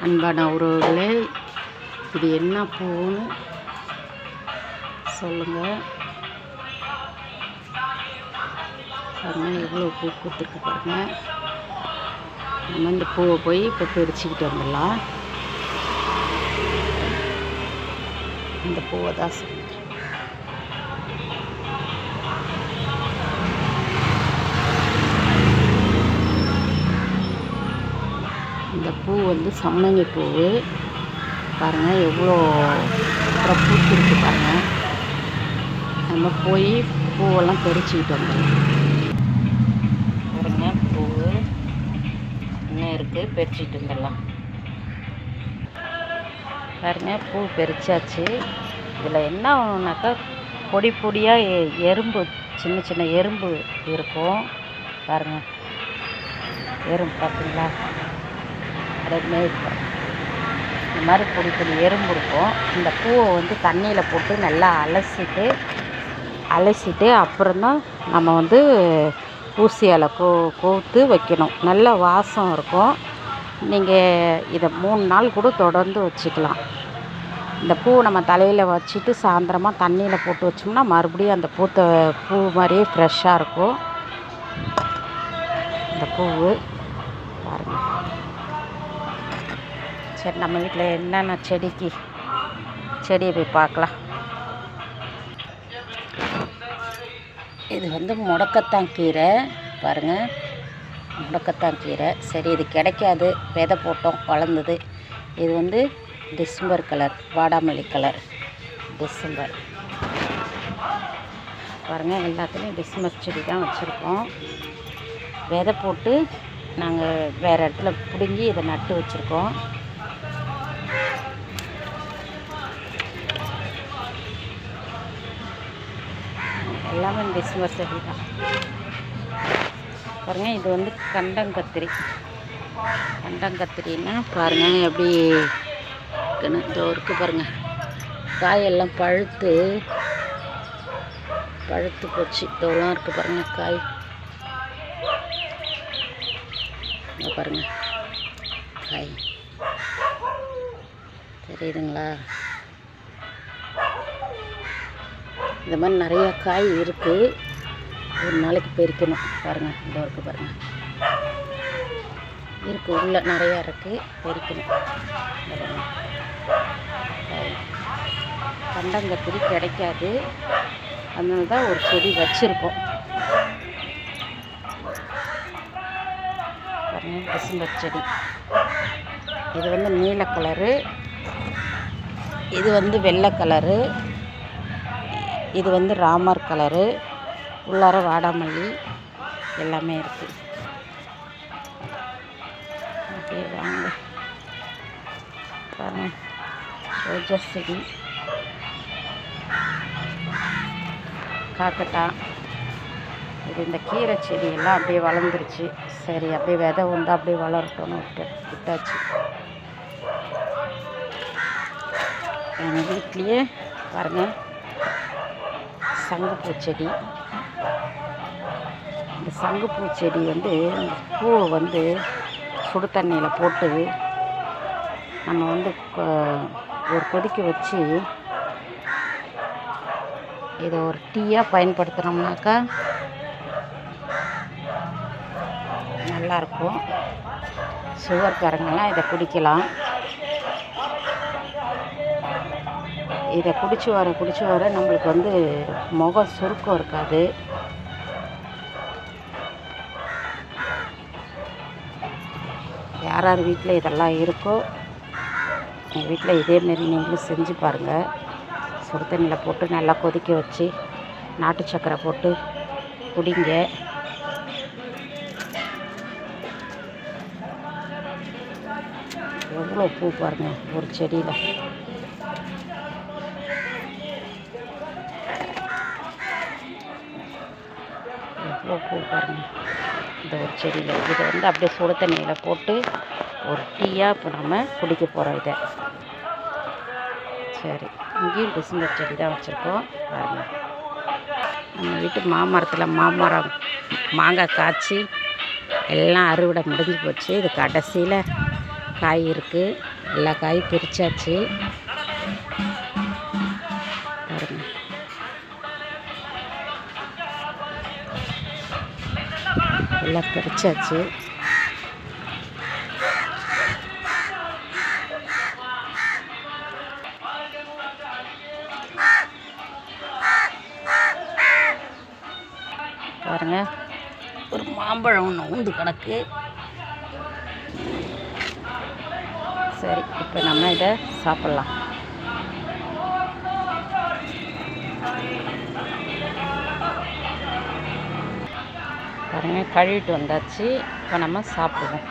அன்பான உறவுகளே இது என்ன பூன்னு சொல்லுங்கள் பாருங்க எவ்வளோ பூ பூத்துருக்கு பாருங்க. நம்ம இந்த பூவை போய் இப்போ பிரிச்சுக்கிட்டு வந்துடலாம். இந்த பூவை தான் சொல்லுங்கள் இந்த பூ வந்து சம்மங்கி பூ. பாருங்கள் எவ்வளோ அப்புறம் பூத்திருக்கு பாருங்கள் நம்ம போய் பூவெல்லாம் பறிச்சுக்கிட்டு வந்துடலாம். பாருங்க பூ இன்னும் இருக்குது பறிச்சுட்டு வந்துடலாம். பாருங்க பூ பறிச்சாச்சு. இதில் என்ன ஆகுனாக்கா பொடி பொடியாக எ- எறும்பு சின்ன சின்ன எறும்பு இருக்கும். பாருங்கள் எறும்பு பார்த்தீங்களா? ரெண்டுமே இருக்கும். இந்த மாதிரி பொடி பொடி எறும்பு இருக்கும். இந்த பூவை வந்து தண்ணியில் போட்டு நல்லா அலசிட்டு அலசிட்டு அப்புறம்தான் நம்ம வந்து ஊசியால் கோ கோர்த்து வைக்கணும். நல்ல வாசம் இருக்கும். நீங்கள் இதை மூணு நாள் கூட தொடர்ந்து வச்சுக்கலாம். இந்த பூ நம்ம தலையில் வச்சுட்டு சாயந்தரமாக தண்ணியில் போட்டு வச்சோம்னா மறுபடியும் அந்த பூத்த பூ மாதிரியே ஃப்ரெஷ்ஷாக இருக்கும். இந்த பூவு. சரி நம்ம வீட்டில் என்னென்ன செடிக்கு செடியை போய் பார்க்கலாம். இது வந்து முடக்கத்தான் கீரை பாருங்கள் முடக்கத்தான் கீரை. சரி இது கிடைக்காது. விதை போட்டோம் வளர்ந்தது. இது வந்து டிசம்பர் கலர் வாடாமல்லி கலர். டிசம்பர். பாருங்கள் எல்லாத்துலேயும் டிசம்பர் செடி தான் வச்சுருக்கோம். விதை போட்டு நாங்கள் வேறு இடத்துல பிடுங்கி இதை நட்டு வச்சுருக்கோம். எல்லாமே டிசம்பர் செடி தான். பாருங்கள் இது வந்து கண்டங்கத்திரி. கண்டங்கத்திரின்னா பாருங்கள் எப்படி இருக்குன்னு இதோ இருக்கு பாருங்கள் காயெல்லாம் பழுத்து பழுத்து போச்சு. இதெல்லாம் இருக்குது பாருங்கள் காய். இங்க பாருங்கள் காய். தெரியுதுங்களா? இந்த மாதிரி நிறைய காய் இருக்குது ஒரு நாளைக்கு பறிக்கணும். பாருங்கள் இந்த இருக்குது பாருங்கள் இருக்குது உள்ளே நிறையா இருக்குது பறிக்கணும். இந்த கண்டங்கத்திரி கிடைக்காது. அதனால தான் ஒரு செடி வச்சுருக்கோம். பாருங்கள் டிசம்பர் செடி. இது வந்து நீல கலரு. இது வந்து வெள்ளை கலரு. இது வந்து ராமர் கலரு. உள்ளார வாடாமல்லி எல்லாமே இருக்குது அப்படியே வாங்க. பாருங்கள் ரோஜா செடி. காக்கட்டா. இது இந்த கீரை செடியெல்லாம் அப்படியே வளர்ந்துருச்சு. சரி அப்படியே விதை வந்து அப்படியே வளரட்டும்னு விட்டு விட்டாச்சு. எங்கள் வீட்லேயே பாருங்கள் சங்குப்பூ செடி. இந்த சங்குப்பூ செடி வந்து இந்த பூவை வந்து சுடு தண்ணியில் போட்டு நம்ம வந்து கொ- ஒரு கொதிக்க வச்சு இதை ஒரு டீயாக பயன்படுத்துகிறோம்னாக்கா நல்லாயிருக்கும் சுகர்காரங்கெல்லாம் இதை குடிக்கலாம். இதை குடிச்சு வர குடிச்சு வர நம்மளுக்கு வந்து முகம் சுருக்கம் இருக்காது. யார் யார் வீட்டில் இதெல்லாம் இருக்கோ எங்கள் வீட்டில் இதேமாரி நீங்களும் செஞ்சு பாருங்கள் சுடு தண்ணியில் போட்டு நல்லா கொதிக்க வச்சு நாட்டு சக்கரை போட்டு குடிங்க. எவ்வளோ பூ பாருங்கள் ஒரு செடியில். எவ்வளோ பூ பாருங்க. இந்த ஒரு செடியில். இதை வந்து அப்படியே சுடு தண்ணியில் போட்டு ஒரு டீயாக இப்போ நம்ம குடிக்க போகிறோம் இதை. சரி இங்கேயும் டிசம்பர் செடி தான் வச்சுருக்கோம். பாருங்க. நம்ம வீட்டு மாமரத்தில் மாமரம் மாங்காய் காய்ச்சி எல்லாம் அறுவடை முடிஞ்சு போச்சு. இது கடைசியில் காய் இருக்குது எல்லா காயும் பிரித்தாச்சு எல்லாம் பறிச்சாச்சு பாருங்க ஒரு மாம்பழம் ஒன்று ஊந்து கணக்கு சரி இப்போ நம்ம இதை சாப்பிட்லாம். கழுவிட்டு வந்தாச்சு. இப்போ நம்ம சாப்பிடுவோம்.